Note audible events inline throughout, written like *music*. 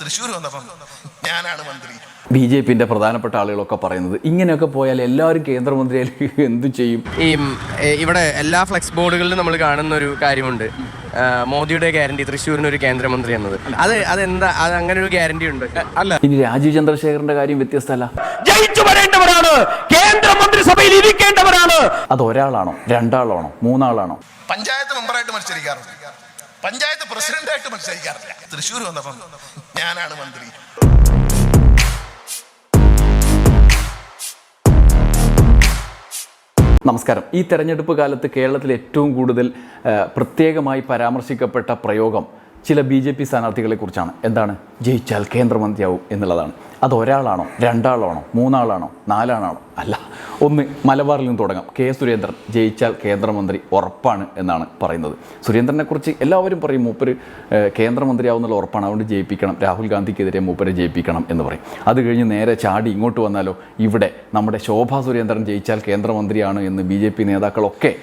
തൃശ്ശൂർ വന്നപ്പം ഞാനാണ് മന്ത്രി. ബി ജെ പിന്റെ പ്രധാനപ്പെട്ട ആളുകളൊക്കെ പറയുന്നത് ഇങ്ങനെയൊക്കെ പോയാൽ എല്ലാവരും കേന്ദ്രമന്ത്രി *laughs* എന്തു ചെയ്യും? ഈ ഇവിടെ എല്ലാ ഫ്ലെക്സ് ബോർഡുകളിലും നമ്മൾ കാണുന്ന ഒരു കാര്യമുണ്ട് മോദിയുടെ ഗ്യാരണ്ടി തൃശ്ശൂരിന് ഒരു കേന്ദ്രമന്ത്രി എന്നത്. അത് അതെന്താ അത് അങ്ങനെ ഒരു ഗ്യാരണ്ടി ഉണ്ട്. അല്ല. ഇനി രാജീവ് ചന്ദ്രശേഖരന്റെ കാര്യം വ്യത്യസ്തമല്ല. ജയിച്ചു വരേണ്ടവരാണ്. കേന്ദ്രമന്ത്രിസഭയിൽ ഇരിക്കേണ്ടവരാണ്. അത് ഒരാളാണോ? രണ്ടാളാണോ? മൂന്നാളാണോ? പഞ്ചായത്ത് മെമ്പറായിട്ട് മത്സരിക്കാറുണ്ട്. പഞ്ചായത്ത് പ്രസിഡന്റായിട്ട് മത്സരിക്കാറില്ല. തൃശ്ശൂർ വന്നപ്പം ഞാനാണ് മന്ത്രി. നമസ്കാരം. ഈ തെരഞ്ഞെടുപ്പ് കാലത്ത് കേരളത്തിൽ ഏറ്റവും കൂടുതൽ പ്രത്യേകമായി പരാമർശിക്കപ്പെട്ട പ്രയോഗം ചില ബി ജെ പി സ്ഥാനാർത്ഥികളെ കുറിച്ചാണ്. എന്താണ്? ജയിച്ചാൽ കേന്ദ്രമന്ത്രിയാവും എന്നുള്ളതാണ്. അത് ഒരാളാണോ രണ്ടാളാണോ? മൂന്നാളാണോ? നാലാളാണോ? അല്ല. ഒന്ന് മലബാറിൽ നിന്ന് തുടങ്ങാം. കെ. സുരേന്ദ്രൻ ജയിച്ചാൽ കേന്ദ്രമന്ത്രി ഉറപ്പാണ് എന്നാണ് പറയുന്നത്. സുരേന്ദ്രനെക്കുറിച്ച് എല്ലാവരും പറയും മൂപ്പര് കേന്ദ്രമന്ത്രിയാവുന്നുള്ള ഉറപ്പാണ്. അതുകൊണ്ട് ജയിപ്പിക്കണം. രാഹുൽ ഗാന്ധിക്കെതിരെ മൂപ്പരെ ജയിപ്പിക്കണം എന്ന് പറയും. അത് കഴിഞ്ഞ് നേരെ ചാടി ഇങ്ങോട്ട് വന്നാലോ ഇവിടെ നമ്മുടെ ശോഭാ സുരേന്ദ്രൻ ജയിച്ചാൽ കേന്ദ്രമന്ത്രിയാണ് എന്ന് ബി നേതാക്കളൊക്കെ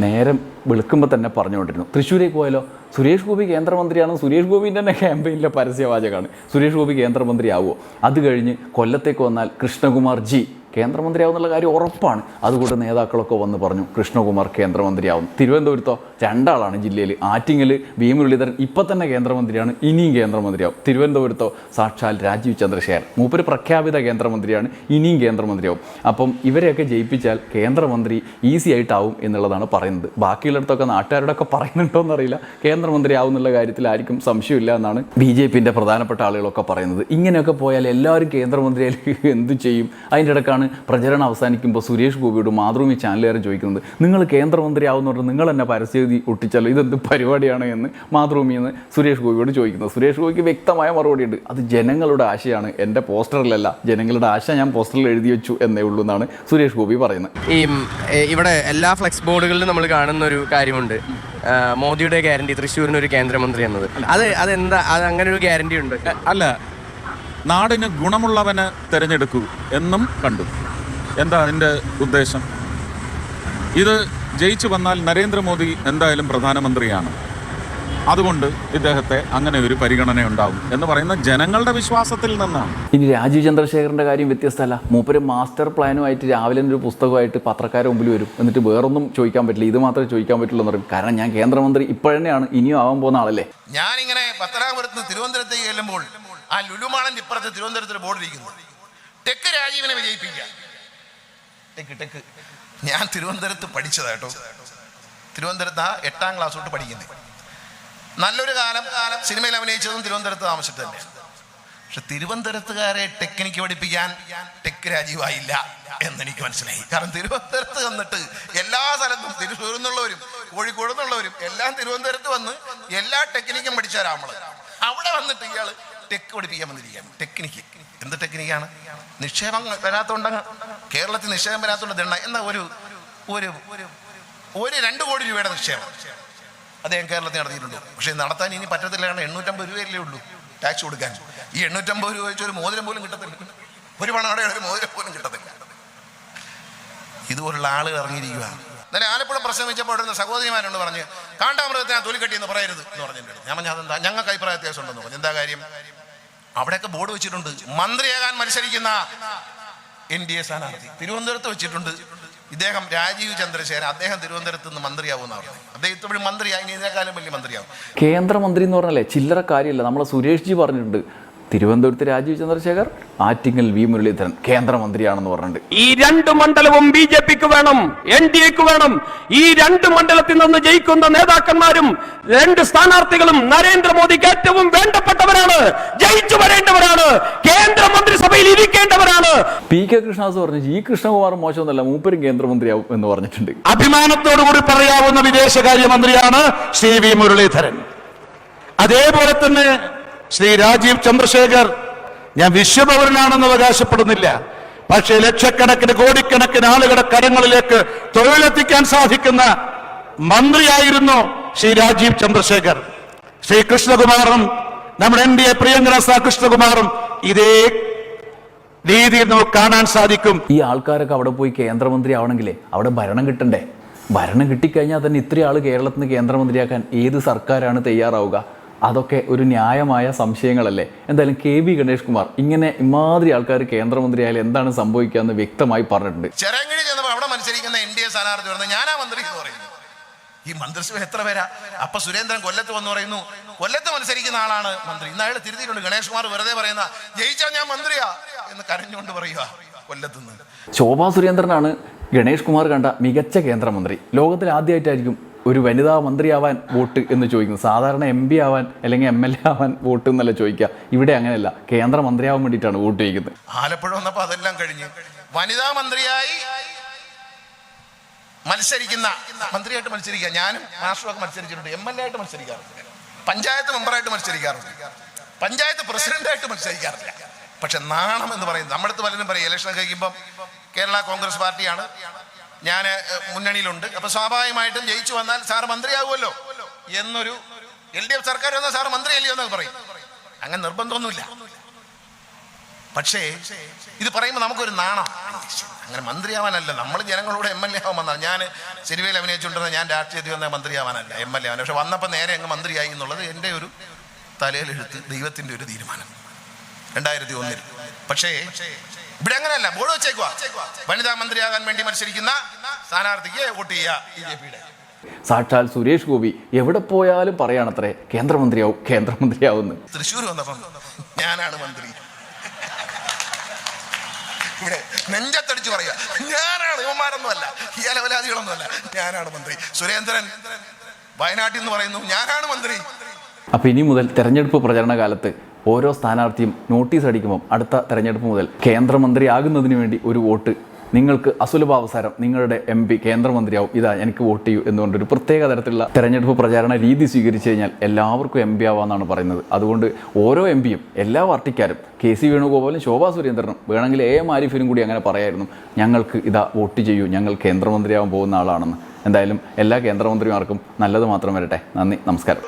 നേരം വിളിക്കുമ്പോൾ തന്നെ പറഞ്ഞുകൊണ്ടിരുന്നു. തൃശ്ശൂരേക്ക് പോയാലോ? സുരേഷ് ഗോപി കേന്ദ്രമന്ത്രിയാണെന്ന് സുരേഷ് ഗോപിന്റെ തന്നെ ക്യാമ്പയിനിലെ പരസ്യവാചകമാണ്. സുരേഷ് ഗോപി കേന്ദ്രമന്ത്രിയാവുമോ അത് കഴിഞ്ഞ് കൊല്ലത്തേക്ക് വന്നാൽ കൃഷ്ണകുമാർ ജി. കേന്ദ്രമന്ത്രിയാവുന്നുള്ള കാര്യം ഉറപ്പാണ്. അതുകൊണ്ട് നേതാക്കളൊക്കെ വന്ന് പറഞ്ഞു കൃഷ്ണകുമാർ കേന്ദ്രമന്ത്രിയാവും. തിരുവനന്തപുരത്തോ രണ്ടാളാണ് ജില്ലയിൽ ആറ്റിങ്ങൽ വി മുരളീധരൻ ഇപ്പം തന്നെ കേന്ദ്രമന്ത്രിയാണ് ഇനിയും കേന്ദ്രമന്ത്രിയാവും. തിരുവനന്തപുരത്തോ സാക്ഷാൽ രാജീവ് ചന്ദ്രശേഖരൻ. മൂപ്പര് പ്രഖ്യാപിത കേന്ദ്രമന്ത്രിയാണ് ഇനിയും കേന്ദ്രമന്ത്രിയാവും. അപ്പം ഇവരെയൊക്കെ ജയിപ്പിച്ചാൽ കേന്ദ്രമന്ത്രി ഈസി ആയിട്ടാവും എന്നുള്ളതാണ് പറയുന്നത്. ബാക്കിയുള്ളിടത്തൊക്കെ നാട്ടുകാരുടെ ഒക്കെ പറയുന്നുണ്ടോ എന്നറിയില്ല കേന്ദ്രമന്ത്രിയാവും എന്നുള്ള കാര്യത്തിൽ ആർക്കും സംശയമില്ല എന്നാണ് ബി ജെ പിന്റെ പ്രധാനപ്പെട്ട ആളുകളൊക്കെ പറയുന്നത്. ഇങ്ങനെയൊക്കെ പോയാൽ എല്ലാവരും കേന്ദ്രമന്ത്രിയായി എന്ത് ചെയ്യും? അതിന്റെ ഇടക്കാണ് പ്രചരണം അവസാനിക്കുമ്പോൾ സുരേഷ് ഗോപിയോട് മാതൃഭൂമി ചാനലുകാരൻ ചോദിക്കുന്നത് നിങ്ങൾ കേന്ദ്രമന്ത്രിയാവുന്നവർ നിങ്ങൾ തന്നെ പരസ്യതി ഒട്ടിച്ചാലോ? ഇതെന്ത് പരിപാടിയാണ്? എന്ന് മാതൃഭൂമി എന്ന് സുരേഷ് ഗോപിയോട് ചോദിക്കുന്നത് സുരേഷ് ഗോപിക്ക് വ്യക്തമായ മറുപടി ഉണ്ട് അത് ജനങ്ങളുടെ ആശയാണ്. എന്റെ പോസ്റ്ററിലല്ല. ജനങ്ങളുടെ ആശ ഞാൻ പോസ്റ്ററിൽ എഴുതി വെച്ചു എന്നേ ഉള്ളൂ എന്നാണ് സുരേഷ് ഗോപി പറയുന്നത്. ഈ ഇവിടെ എല്ലാ ഫ്ലെക്സ് ബോർഡുകളിലും നമ്മൾ കാണുന്ന ഒരു കാര്യമുണ്ട് മോദിയുടെ ഗ്യാരണ്ടി തൃശ്ശൂരിന് ഒരു കേന്ദ്രമന്ത്രി എന്നത്. അത് അതെന്താ അത് അങ്ങനെ ഒരു ഗ്യാരണ്ടി ഉണ്ട്? അല്ല നാടിന് ഗുണമുള്ളവനെ തിരഞ്ഞെടുക്കൂ എന്നും കണ്ടു. എന്താ അതിന്റെ ഉദ്ദേശം? ഇത് ജയിച്ചു വന്നാൽ നരേന്ദ്രമോദി എന്തായാലും പ്രധാനമന്ത്രിയാണ്. അതുകൊണ്ട് ഇദ്ദേഹത്തെ അങ്ങനെ ഒരു പരിഗണന ഉണ്ടാവും എന്ന് പറയുന്ന ജനങ്ങളുടെ വിശ്വാസത്തിൽ നിന്നാണ്. ഇനി രാജീവ് ചന്ദ്രശേഖരന്റെ കാര്യം വ്യത്യസ്തമല്ല. മൂപ്പര് മാസ്റ്റർ പ്ലാനുമായിട്ട് രാവിലെ ഒരു പുസ്തകമായിട്ട് പത്രക്കാരുടെ മുമ്പിൽ വരും. എന്നിട്ട് വേറൊന്നും ചോദിക്കാൻ പറ്റില്ല. ഇത് മാത്രമേ ചോദിക്കാൻ പറ്റുള്ളൂ എന്ന് പറയും. കാരണം ഞാൻ കേന്ദ്രമന്ത്രി ഇപ്പോഴന്നെയാണ് ഇനിയും ആവാൻ പോകുന്ന ആളല്ലേ? ഞാനിങ്ങനെ പത്തനാപുരത്ത് തിരുവനന്തപുരത്തേക്ക് ചെല്ലുമ്പോൾ ആ ലുലുമാളന്റെ ഇപ്പുറത്ത് തിരുവനന്തപുരത്ത് ബോർഡ് ഇരിക്കുന്നു. ടെക്ക് രാജീവിനെ വിജയിപ്പിക്കുക. ടെക്ക് ടെക്ക് ഞാൻ തിരുവനന്തപുരത്ത് പഠിച്ചതാ കേട്ടോ. തിരുവനന്തപുരത്ത് ആ എട്ടാം ക്ലാസ് തൊട്ട് പഠിക്കുന്നത് നല്ലൊരു കാലം കാലം സിനിമയിൽ അഭിനയിച്ചതും തിരുവനന്തപുരത്ത് താമസിച്ചിട്ട് തന്നെ. പക്ഷെ തിരുവനന്തപുരത്തുകാരെ ടെക്നിക്ക് പഠിപ്പിക്കാൻ ടെക് രാജീവായില്ല എന്നെനിക്ക് മനസ്സിലായി. കാരണം തിരുവനന്തപുരത്ത് വന്നിട്ട് എല്ലാ സ്ഥലത്തും തിരുവനന്തപുരം നിന്നുള്ളവരും കോഴിക്കോട് നിന്നുള്ളവരും എല്ലാം തിരുവനന്തപുരത്ത് വന്ന് എല്ലാ ടെക്നിക്കും പഠിച്ചാരാ നമ്മൾ അവിടെ വന്നിട്ട് ഇയാൾ ടെക് പഠിപ്പിക്കാൻ വന്നിരിക്കുകയാണ്. ടെക്നിക്ക് എന്ത് ടെക്നിക്കാണ് നിക്ഷേപം വരാത്തോണ്ട് കേരളത്തിൽ നിക്ഷേപം വരാത്തോണ്ട് ദണ്ണ എന്ന ഒരു ഒരു ഒരു രണ്ട് കോടി രൂപയുടെ നിക്ഷേപം. അദ്ദേഹം കേരളത്തിൽ നടത്തിയിട്ടുണ്ട്. പക്ഷേ നടത്താൻ ഇനി പറ്റത്തില്ല. കാരണം എണ്ണൂറ്റമ്പത് രൂപയല്ലേ ഉള്ളൂ ടാക്സ് കൊടുക്കാൻ. ഈ എണ്ണൂറ്റമ്പത് രൂപ വെച്ച് ഒരു മോതിരം പോലും കിട്ടത്തില്ല. ഒരു പണം അവിടെ ഒരു മോതിരം പോലും കിട്ടത്തില്ല. ഇതുപോലുള്ള ആളുകൾ ഇറങ്ങിയിരിക്കുക എന്നാലും ആലപ്പുഴ പ്രസംഗിച്ചപ്പോൾ അവിടെ നിന്ന് സഹോദരിമാരോട് പറഞ്ഞ് കാണ്ടാമൃഗത്തെ ഞാൻ തൊലിക്കട്ടി എന്ന് പറയരുത് എന്ന് പറഞ്ഞിട്ടുണ്ട് ഞാൻ പറഞ്ഞു അതെന്താ? ഞങ്ങൾക്ക് അഭിപ്രായ വ്യത്യാസം ഉണ്ടെന്ന് പറഞ്ഞു. എന്താ കാര്യം? അവിടെയൊക്കെ ബോർഡ് വെച്ചിട്ടുണ്ട്. മന്ത്രിയാകാൻ മത്സരിക്കുന്ന എൻ ഡി എ സ്ഥാനാർത്ഥി. തിരുവനന്തപുരത്ത് വെച്ചിട്ടുണ്ട്. ഇദ്ദേഹം രാജീവ് ചന്ദ്രശേഖരൻ. അദ്ദേഹം തിരുവനന്തപുരത്ത് നിന്ന് മന്ത്രിയാവുമെന്ന് പറഞ്ഞു അദ്ദേഹം മന്ത്രിയായി. ഇതിനേക്കാളും വലിയ മന്ത്രിയാവും. കേന്ദ്രമന്ത്രി എന്ന് പറഞ്ഞാലേ ചില്ലറ കാര്യമല്ല. നമ്മളെ സുരേഷ് ജി പറഞ്ഞിട്ടുണ്ട്. തിരുവനന്തപുരത്ത് രാജീവ് ചന്ദ്രശേഖർ ആറ്റിങ്ങൽ വി മുരളീധരൻ കേന്ദ്രമന്ത്രിയാണെന്ന് പറഞ്ഞിട്ടുണ്ട്. ഈ രണ്ട് മണ്ഡലവും ബി ജെ പിക്ക് വേണം എൻ ഡി എക്ക് വേണം. ഈ രണ്ട് മണ്ഡലത്തിൽ നിന്ന് ജയിക്കുന്ന നേതാക്കന്മാരും രണ്ട് സ്ഥാനാർത്ഥികളും നരേന്ദ്രമോദിക്ക് ഏറ്റവും വേണ്ടപ്പെട്ടവരാണ് ജയിച്ചു വരേണ്ടവരാണ് കേന്ദ്രമന്ത്രിസഭയിൽ ഇരിക്കേണ്ടവരാണ്. പി കെ കൃഷ്ണദാസ് പറഞ്ഞു ഈ കൃഷ്ണകുമാർ മോശമൊന്നുമല്ല മൂപ്പരും കേന്ദ്രമന്ത്രിയാവും എന്ന് പറഞ്ഞിട്ടുണ്ട്. അഭിമാനത്തോടുകൂടി പറയാവുന്ന വിദേശകാര്യമന്ത്രിയാണ് ശ്രീ വി മുരളീധരൻ. അതേപോലെ തന്നെ ശ്രീ രാജീവ് ചന്ദ്രശേഖർ ഞാൻ വിശ്വപൗരനാണെന്ന് അവകാശപ്പെടുന്നില്ല. പക്ഷേ ലക്ഷക്കണക്കിന് കോടിക്കണക്കിന് ആളുകളുടെ കരങ്ങളിലേക്ക് തൊഴിലെത്തിക്കാൻ സാധിക്കുന്ന മന്ത്രിയായിരുന്നു ശ്രീ രാജീവ് ചന്ദ്രശേഖർ. ശ്രീ കൃഷ്ണകുമാറും നമ്മുടെ എൻ ഡി എ പ്രിയങ്കര കൃഷ്ണകുമാറും ഇതേ രീതിയിൽ നമുക്ക് കാണാൻ സാധിക്കും. ഈ ആൾക്കാരൊക്കെ അവിടെ പോയി കേന്ദ്രമന്ത്രി ആവണമെങ്കിലേ അവിടെ ഭരണം കിട്ടണ്ടേ? ഭരണം കിട്ടിക്കഴിഞ്ഞാൽ തന്നെ ഇത്രയും ആൾ കേരളത്തിൽ നിന്ന് കേന്ദ്രമന്ത്രിയാക്കാൻ ഏത് സർക്കാരാണ് തയ്യാറാവുക? അതൊക്കെ ഒരു ന്യായമായ സംശയങ്ങളല്ലേ? എന്തായാലും കെ വി ഗണേഷ് കുമാർ ഇങ്ങനെ ഇമാതിരി ആൾക്കാർ കേന്ദ്രമന്ത്രിയായാലും എന്താണ് സംഭവിക്കുക എന്ന് വ്യക്തമായി പറഞ്ഞിട്ടുണ്ട്. ചെറങ്ങഴി ചെന്നപ്പോൾ അവിടെ മത്സരിക്കുന്ന എൻ ഡി എ സ്ഥാനാർത്ഥി പറഞ്ഞത് ഞാനാ മന്ത്രി എന്ന് പറയുന്നു. ഈ മന്ത്രിസഭ എത്ര പേരാ? അപ്പൊ സുരേന്ദ്രൻ കൊല്ലത്ത് വന്ന് പറയുന്നു കൊല്ലത്ത് മത്സരിക്കുന്ന ആളാണ് മന്ത്രി. ഇന്ന് അയാൾ തിരുത്തിയിട്ടുണ്ട്. ഗണേഷ് കുമാർ വെറുതെ പറയുന്ന ജയിച്ചാൽ ഞാൻ മന്ത്രിയാ എന്ന് കരഞ്ഞുകൊണ്ട് പറയുക കൊല്ലത്തുനിന്ന്. ശോഭാ സുരേന്ദ്രനാണ് ഗണേഷ് കുമാർ കണ്ട മികച്ച കേന്ദ്രമന്ത്രി. ലോകത്തിൽ ആദ്യമായിട്ടായിരിക്കും ഒരു വനിതാ മന്ത്രിയാവാൻ വോട്ട് എന്ന് ചോദിക്കുന്നത് സാധാരണ എം പി ആവാൻ അല്ലെങ്കിൽ എം എൽ എ ആവാൻ വോട്ട് എന്നല്ല ചോദിക്കുക. ഇവിടെ അങ്ങനെയല്ല. കേന്ദ്രമന്ത്രിയാവാൻ വേണ്ടിയിട്ടാണ് വോട്ട് ചോദിക്കുന്നത്. ആലപ്പുഴ വന്നപ്പോൾ അതെല്ലാം കഴിഞ്ഞ്. വനിതാ മന്ത്രിയായി മത്സരിക്കുന്ന മന്ത്രിയായിട്ട് മത്സരിക്കുക. ഞാനും മാസ്റ്ററൊക്കെ മത്സരിച്ചിട്ടുണ്ട്. എം എൽ എ ആയിട്ട് മത്സരിക്കാറുണ്ട് പഞ്ചായത്ത് മെമ്പറായിട്ട് മത്സരിക്കാറുണ്ട് പഞ്ചായത്ത് പ്രസിഡന്റായിട്ട് മത്സരിക്കാറില്ല. പക്ഷെ നാണം എന്ന് പറയുന്നത് നമ്മുടെ അടുത്ത് പലരും പറയും ഇലക്ഷൻ കഴിക്കുമ്പം കേരള കോൺഗ്രസ് പാർട്ടിയാണ്. ഞാൻ മുന്നണിയിലുണ്ട്. അപ്പൊ സ്വാഭാവികമായിട്ടും ജയിച്ചു വന്നാൽ സാറ് മന്ത്രിയാകുമല്ലോ എന്നൊരു എൽ ഡി എഫ് സർക്കാർ വന്നാൽ സാറ് മന്ത്രിയല്ലയോ എന്നൊക്കെ പറയും. അങ്ങനെ നിർബന്ധമൊന്നുമില്ല. പക്ഷേ ഇത് പറയുമ്പോൾ നമുക്കൊരു നാണം. അങ്ങനെ മന്ത്രിയാവാനല്ല. നമ്മൾ ജനങ്ങളോട് എം എൽ എ ആവാൻ വന്നാൽ ഞാൻ സിനിമയിൽ അഭിനയിച്ചുകൊണ്ടിരുന്ന ഞാൻ രാഷ്ട്രീയത്തിൽ വന്ന മന്ത്രിയാവാനല്ല എം എൽ എ ആവാൻ. പക്ഷെ വന്നപ്പോൾ നേരെ അങ്ങ് മന്ത്രിയായി എന്നുള്ളത് എന്റെ ഒരു തലയിലെഴുത്ത് ദൈവത്തിന്റെ ഒരു തീരുമാനം. രണ്ടായിരത്തി ഒന്നിൽ. പക്ഷേ ഇവിടെ അങ്ങനെയല്ല ബോർഡ് വെച്ചേക്കുവാ. വനിതാ മന്ത്രിയാകാൻ വേണ്ടി മത്സരിക്കുന്ന സ്ഥാനാർത്ഥിക്ക് വോട്ട് ചെയ്യുക ബി ജെ പിയുടെ. സാക്ഷാൽ സുരേഷ് ഗോപി എവിടെ പോയാലും പറയാണത്രേ കേന്ദ്രമന്ത്രിയാവും കേന്ദ്രമന്ത്രിയാവുന്നു. തൃശ്ശൂർ വന്നപ്പം ഞാനാണ് മന്ത്രി. ഇവിടെ നെഞ്ചത്തടിച്ച് പറയാ ഞാനാണ് യുവമാരൊന്നുമല്ല ഈ അലവലാദികളൊന്നുമല്ല ഞാനാണ് മന്ത്രി. സുരേന്ദ്രൻ വയനാട്ടിൽ നിന്ന് പറയുന്നു ഞാനാണ് മന്ത്രി. അപ്പൊ ഇനി മുതൽ തെരഞ്ഞെടുപ്പ് പ്രചരണ കാലത്ത് ഓരോ സ്ഥാനാർത്ഥിയും നോട്ടീസ് അടിക്കുമ്പം അടുത്ത തെരഞ്ഞെടുപ്പ് മുതൽ കേന്ദ്രമന്ത്രിയാകുന്നതിന് വേണ്ടി ഒരു വോട്ട് നിങ്ങൾക്ക് അസുലഭാവസാരം നിങ്ങളുടെ എം പി കേന്ദ്രമന്ത്രിയാവും. ഇതാ എനിക്ക് വോട്ട് ചെയ്യൂ എന്നുകൊണ്ട് ഒരു പ്രത്യേക തരത്തിലുള്ള തെരഞ്ഞെടുപ്പ് പ്രചാരണ രീതി സ്വീകരിച്ചു കഴിഞ്ഞാൽ എല്ലാവർക്കും എം പി ആവാമെന്നാണ് പറയുന്നത്. അതുകൊണ്ട് ഓരോ എം പിയും എല്ലാ പാർട്ടിക്കാരും കെ സി വേണുഗോപാലും ശോഭാ സുരേന്ദ്രനും വേണമെങ്കിൽ എ എം ആരിഫിനും കൂടി അങ്ങനെ പറയായിരുന്നു ഞങ്ങൾക്ക് ഇതാ വോട്ട് ചെയ്യൂ ഞങ്ങൾ കേന്ദ്രമന്ത്രിയാവാൻ പോകുന്ന ആളാണെന്ന്. എന്തായാലും എല്ലാ കേന്ദ്രമന്ത്രിമാർക്കും നല്ലത് മാത്രം വരട്ടെ. നന്ദി നമസ്കാരം.